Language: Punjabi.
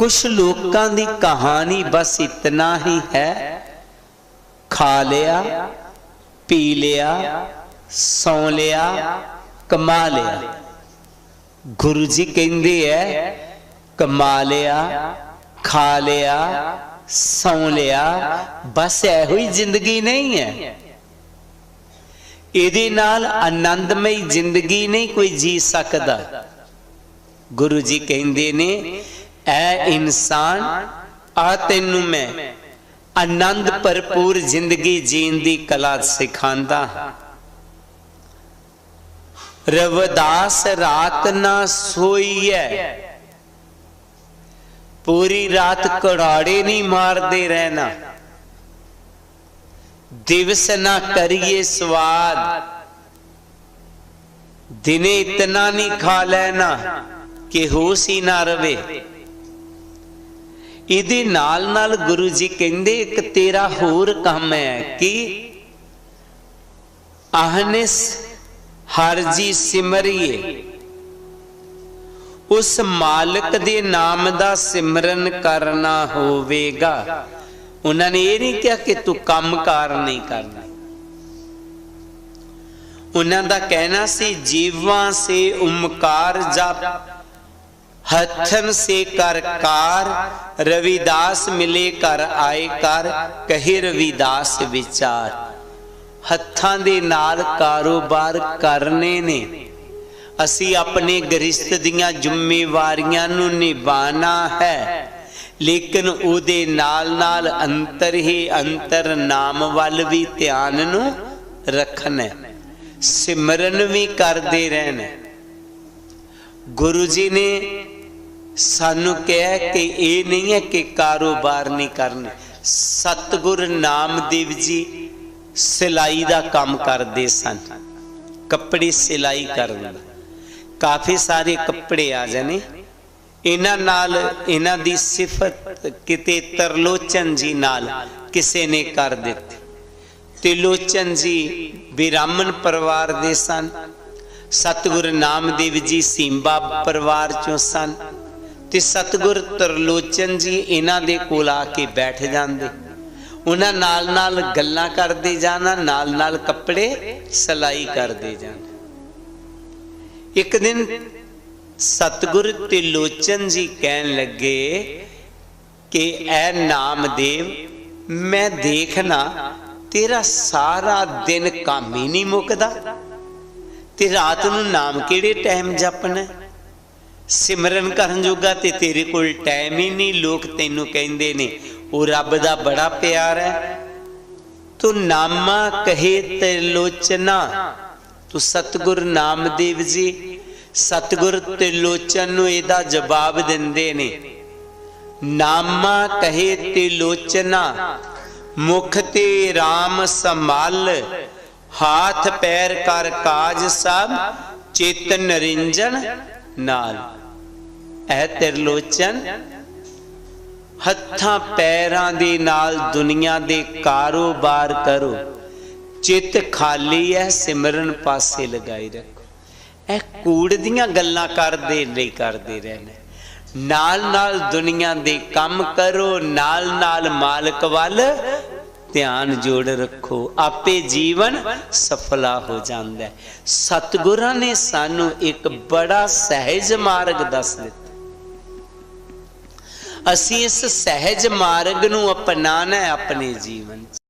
ਕੁਝ ਲੋਕਾਂ ਦੀ ਕਹਾਣੀ ਬਸ ਇਤਨਾ ਹੀ ਹੈ। ਖਾ ਲਿਆ, ਪੀ ਲਿਆ, ਸੌ ਲਿਆ, ਕਮਾ ਲਿਆ। ਗੁਰੂ ਜੀ ਕਹਿੰਦੇ ਐ, ਕਮਾ ਲਿਆ, ਖਾ ਲਿਆ, ਸੌ ਲਿਆ, ਬਸ ਇਹੋ ਹੀ ਜ਼ਿੰਦਗੀ ਨਹੀਂ ਹੈ ਇਹਦੇ ਨਾਲ ਆਨੰਦਮਈ ਜ਼ਿੰਦਗੀ ਨਹੀਂ ਕੋਈ ਜੀ ਸਕਦਾ। ਗੁਰੂ ਜੀ ਕਹਿੰਦੇ ਨੇ ਐ ਇਨਸਾਨ, ਆ ਤੈਨੂੰ ਮੈਂ। ਆਨੰਦ ਭਰਪੂਰ ਜ਼ਿੰਦਗੀ ਜੀਣ ਦੀ ਕਲਾ ਸਿਖਾਉਂਦਾ ਰਵਦਾਸ ਰਾਤ ਨਾ ਸੋਈਐ। ਪੂਰੀ ਰਾਤ ਕੜਾੜੇ ਨਹੀਂ ਮਾਰਦੇ ਰਹਿਣਾ। ਦਿਵਸ ਨਾ ਕਰੀਏ ਸਵਾਦ। ਦਿਨੇ ਇਤਨਾ ਨਹੀਂ ਖਾ ਲੈਣਾ ਕਿ ਹੋਸ਼ ਹੀ ਨਾ ਰਵੇ। ਇਹਦੇ ਨਾਲ ਨਾਲ ਗੁਰੂ ਜੀ ਕਹਿੰਦੇ, ਇੱਕ ਤੇਰਾ ਹੋਰ ਕੰਮ ਹੈ ਕਿ ਆਹਨਿਸ ਹਰ ਜੀ ਸਿਮਰਿਏ। ਉਸ ਮਾਲਕ ਦੇ ਨਾਮ ਦਾ ਸਿਮਰਨ ਕਰਨਾ ਹੋਵੇਗਾ। ਉਹਨਾਂ ਨੇ ਇਹ ਨਹੀਂ ਕਿਹਾ ਕਿ ਤੂੰ ਕੰਮਕਾਰ ਨਹੀਂ ਕਰਨਾ। ਉਹਨਾਂ ਦਾ ਕਹਿਣਾ ਸੀ, ਜੀਵਾਂ ਸੇ ਉਮਕਾਰ ਜਪ। ਹੱਥਨ ਸੇ ਕਰ ਕਾਰ, ਰਵਿਦਾਸ ਮਿਲੇ ਕਰ ਆਏ ਕਰ ਕਹੇ ਰਵਿਦਾਸ ਵਿਚਾਰ। ਹੱਥਾਂ ਦੇ ਨਾਲ ਕਾਰੋਬਾਰ ਕਰਨੇ ਨੇ। ਅਸੀਂ ਆਪਣੇ ਗ੍ਰਸਥ ਦੀਆਂ ਜ਼ਿੰਮੇਵਾਰੀਆਂ ਨੂੰ ਨਿਭਾਣਾ ਹੈ, ਲੇਕਿਨ ਉਹਦੇ ਨਾਲ ਨਾਲ ਅੰਤਰ ਹੀ ਅੰਤਰ ਨਾਮ ਵੱਲ ਵੀ ਧਿਆਨ ਨੂੰ ਰੱਖਣਾ ਸਿਮਰਨ ਵੀ ਕਰਦੇ ਰਹਿਣਾ ਗੁਰੂ ਜੀ ਨੇ ਸਾਨੂੰ ਕਿਹਾ ਕਿ ਇਹ ਨਹੀਂ ਹੈ ਕਿ ਕਾਰੋਬਾਰ ਨਹੀਂ ਕਰਨਾ। ਸਤਗੁਰ ਨਾਮਦੇਵ ਜੀ ਸਿਲਾਈ ਦਾ ਕੰਮ ਕਰਦੇ ਸਨ। ਕੱਪੜੇ ਸਿਲਾਈ ਕਰਨ ਕਾਫੀ ਸਾਰੇ ਕੱਪੜੇ ਆ ਜਾਣੇ। ਇਹਨਾਂ ਨਾਲ ਇਹਨਾਂ ਦੀ ਸਿਫਤ ਕਿਤੇ ਤਰਲੋਚਨ ਜੀ ਨਾਲ ਕਿਸੇ ਨੇ ਕਰ ਦਿੱਤੀ। ਤਿਲੋਚਨ ਜੀ ਬਿਰਾਮਨ ਪਰਿਵਾਰ ਦੇ ਸਨ। ਸਤਗੁਰ ਨਾਮਦੇਵ ਜੀ ਸਿੰਬਾ ਪਰਿਵਾਰ ਚੋਂ ਸਨ। ਤੇ ਸਤਗੁਰ ਤਰਲੋਚਨ ਜੀ ਇਹਨਾਂ ਦੇ ਕੋਲ ਆ ਕੇ ਬੈਠ ਜਾਂਦੇ। ਉਹਨਾਂ ਨਾਲ ਨਾਲ ਗੱਲਾਂ ਕਰਦੇ ਜਾਣਾ ਨਾਲ ਨਾਲ ਕੱਪੜੇ ਸਲਾਈ ਕਰਦੇ ਜਾਣਾ। ਇੱਕ ਦਿਨ ਸਤਗੁਰ ਤਿਲੋਚਨ ਜੀ ਕਹਿਣ ਲੱਗੇ ਕਿ, ਐ ਨਾਮਦੇਵ, ਮੈਂ ਦੇਖਣਾ, ਤੇਰਾ ਸਾਰਾ ਦਿਨ ਕੰਮ ਹੀ ਨਹੀਂ ਮੁੱਕਦਾ। ਤੇ ਰਾਤ ਨੂੰ ਨਾਮ ਕਿਹੜੇ ਟਾਈਮ ਜਪਣਾ? ਸਿਮਰਨ ਕਰਨ ਜੋਗਾ ਤੇ ਤੇਰੇ ਕੋਲ ਟਾਈਮ ਹੀ ਨਹੀਂ, ਲੋਕ ਤੈਨੂੰ ਕਹਿੰਦੇ ਨੇ, ਉਹ ਰੱਬ ਦਾ ਬੜਾ ਪਿਆਰ ਹੈ। ਤੂੰ ਨਾਮਾ ਕਹੇ ਤਿਲੋਚਨਾ ਤੂੰ ਸਤਗੁਰ ਨਾਮਦੇਵ ਜੀ, ਸਤਗੁਰ ਤਿਲੋਚਨ ਨੂੰ ਇਹਦਾ ਜਵਾਬ ਦਿੰਦੇ ਨੇ। ਨਾਮਾ ਕਹੇ ਤਿਲੋਚਨਾ ਮੁਖ ਤੇ RAM ਸੰਭਾਲ, ਹਾਥ ਪੈਰ ਕਰ ਕਾਜ ਸਭ, ਚੇਤ ਨਰਿੰਜਨ ਨਾਲ। ਐ ਤਿਰਲੋਚਨ ਹੱਥਾਂ ਪੈਰਾਂ ਦੇ ਨਾਲ ਦੁਨੀਆ ਦੇ ਕਾਰੋਬਾਰ ਕਰੋ। ਚਿੱਤ ਖਾਲੀ ਹੈ ਸਿਮਰਨ ਪਾਸੇ ਲਗਾਈ ਰੱਖੋ। ਇਹ ਕੂੜ ਦੀਆਂ ਗੱਲਾਂ ਕਰਦੇ, ਨਹੀਂ ਕਰਦੇ ਰਹਿਣਾ। ਨਾਲ ਨਾਲ ਦੁਨੀਆ ਦੇ ਕੰਮ ਕਰੋ ਨਾਲ ਨਾਲ ਮਾਲਕ ਵੱਲ ਧਿਆਨ ਜੋੜ ਰੱਖੋ। ਆਪੇ ਜੀਵਨ ਸਫਲਾ ਹੋ ਜਾਂਦਾ ਹੈ। ਸਤਿਗੁਰਾਂ ਨੇ ਸਾਨੂੰ ਇੱਕ ਬੜਾ ਸਹਿਜ ਮਾਰਗ ਦੱਸ ਦਿੱਤਾ। ਅਸੀਂ ਇਸ ਸਹਿਜ ਮਾਰਗ ਨੂੰ ਅਪਣਾਣਾ ਹੈ ਆਪਣੇ ਜੀਵਨ 'ਚ।